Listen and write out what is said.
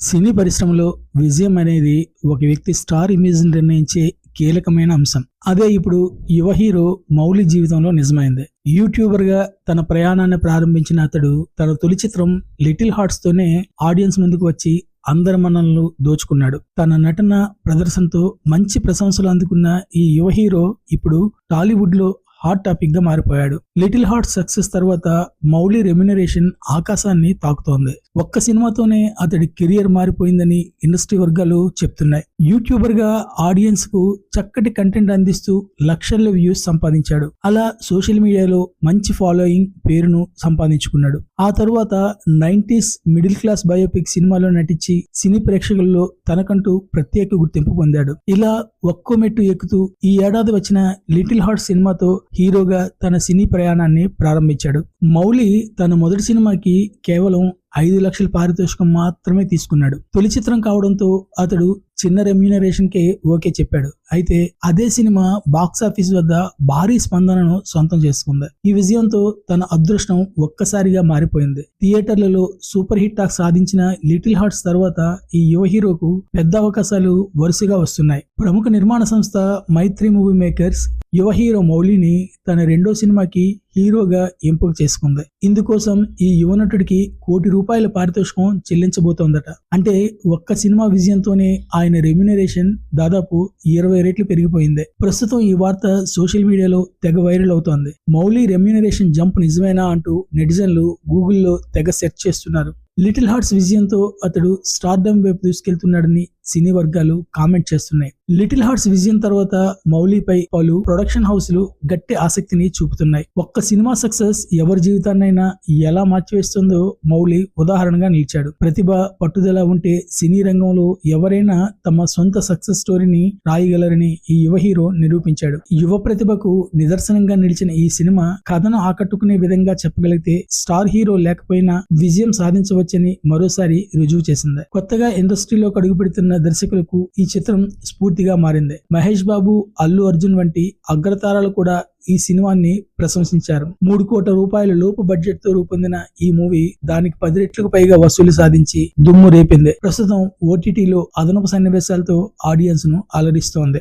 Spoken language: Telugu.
సినీ పరిశ్రమలో విజయం అనేది ఒక వ్యక్తి స్టార్ ఇమేజ్ నిర్ణయించే కీలకమైన అంశం. అదే ఇప్పుడు యువ హీరో మౌలి జీవితంలో నిజమైంది. యూట్యూబర్గా తన ప్రయాణాన్ని ప్రారంభించిన అతడు తన తొలి చిత్రం లిటిల్ హార్ట్స్ తోనే ఆడియన్స్ ముందుకు వచ్చి అందరి మనల్ని దోచుకున్నాడు. తన నటన ప్రదర్శనతో మంచి ప్రశంసలు అందుకున్న ఈ యువ హీరో ఇప్పుడు టాలీవుడ్లో హాట్ టాపిక్గా మారిపోయాడు. లిటిల్ హార్ట్ సక్సెస్ తర్వాత మౌలి రెమ్యునరేషన్ ఆకాశాన్ని తాకుతోంది. ఒక్క సినిమాతోనే అతడి కెరియర్ మారిపోయిందని ఇండస్ట్రీ వర్గాలు చెప్తున్నాయి. యూట్యూబర్గా ఆడియన్స్కు చక్కటి కంటెంట్ అందిస్తూ లక్షల వ్యూస్ సంపాదించాడు. అలా సోషల్ మీడియాలో మంచి ఫాలోయింగ్ పేరును సంపాదించుకున్నాడు. ఆ తరువాత నైన్టీస్ మిడిల్ క్లాస్ బయోపిక్ సినిమాలో నటించి సినీ ప్రేక్షకుల్లో తనకంటూ ప్రత్యేక గుర్తింపు పొందాడు. ఇలా ఒక్కో మెట్టు ఎక్కుతూ ఈ ఏడాది వచ్చిన లిటిల్ హార్ట్ సినిమాతో హీరోగా తన సినీ ప్రయాణాన్ని ప్రారంభించాడు. మౌలి తన మొదటి సినిమాకి కేవలం ఐదు లక్షల పారితోషికం మాత్రమే తీసుకున్నాడు. తొలి చిత్రం కావడంతో అతడు చిన్న రెమ్యూనరేషన్ కే ఓకే చెప్పాడు. అయితే అదే సినిమా బాక్స్ ఆఫీస్ వద్ద భారీ స్పందనను సొంతం చేసుకుంది. ఈ విజయంతో తన అదృష్టం ఒక్కసారిగా మారిపోయింది. థియేటర్లలో సూపర్ హిట్ టాక్ సాధించిన లిటిల్ హార్ట్స్ తర్వాత ఈ యువ హీరోకు పెద్ద అవకాశాలు వరుసగా వస్తున్నాయి. ప్రముఖ నిర్మాణ సంస్థ మైత్రి మూవీ మేకర్స్ యువ హీరో మౌలిని తన రెండో సినిమాకి హీరోగా ఎంపిక చేసుకుంది. ఇందుకోసం ఈ యువ నటుడికి కోటి రూపాయల పారితోషికం చెల్లించబోతోందట. అంటే ఒక్క సినిమా విజయంతోనే ఆయన రెమ్యునరేషన్ దాదాపు ఇరవై రెట్లు పెరిగిపోయింది. ప్రస్తుతం ఈ వార్త సోషల్ మీడియాలో తెగ వైరల్ అవుతోంది. మౌలి రెమ్యునరేషన్ జంప్ నిజమేనా అంటూ నెటిజన్లు గూగుల్లో తెగ సెర్చ్ చేస్తున్నారు. లిటిల్ హార్ట్స్ విజయంతో అతడు స్టార్డమ్ వైపు దూసుకెళ్తున్నాడని సినీ వర్గాలు కామెంట్ చేస్తున్నాయి. లిటిల్ హార్ట్స్ విజయం తర్వాత మౌలిపై పలు ప్రొడక్షన్ హౌస్లు గట్టి ఆసక్తిని చూపుతున్నాయి. ఒక్క సినిమా సక్సెస్ ఎవరి జీవితాన్నైనా ఎలా మార్చివేస్తుందో మౌలి ఉదాహరణగా నిలిచాడు. ప్రతిభ పట్టుదల ఉంటే సినీ రంగంలో ఎవరైనా తమ సొంత సక్సెస్ స్టోరీని రాయగలరని ఈ యువ హీరో నిరూపించాడు. యువ ప్రతిభకు నిదర్శనంగా నిలిచిన ఈ సినిమా కథను ఆకట్టుకునే విధంగా చెప్పగలిగితే స్టార్ హీరో లేకపోయినా విజయం సాధించవచ్చని మరోసారి రుజువు చేసింది. కొత్తగా ఇండస్ట్రీలోకి అడుగుపెడుతున్న దర్శకులకు ఈ చిత్రం స్ఫూర్తిగా మారింది. మహేష్ బాబు అల్లు అర్జున్ వంటి అగ్రతారాలు కూడా ఈ సినిమాని ప్రశంసించారు. మూడు కోట్ల రూపాయల లోపు బడ్జెట్తో రూపొందిన ఈ మూవీ దానికి పది రెట్లకు పైగా వసూలు సాధించి దుమ్ము రేపింది. ప్రస్తుతం ఓటీటీలో అదనపు సన్నివేశాలతో ఆడియన్స్ను అలరిస్తోంది.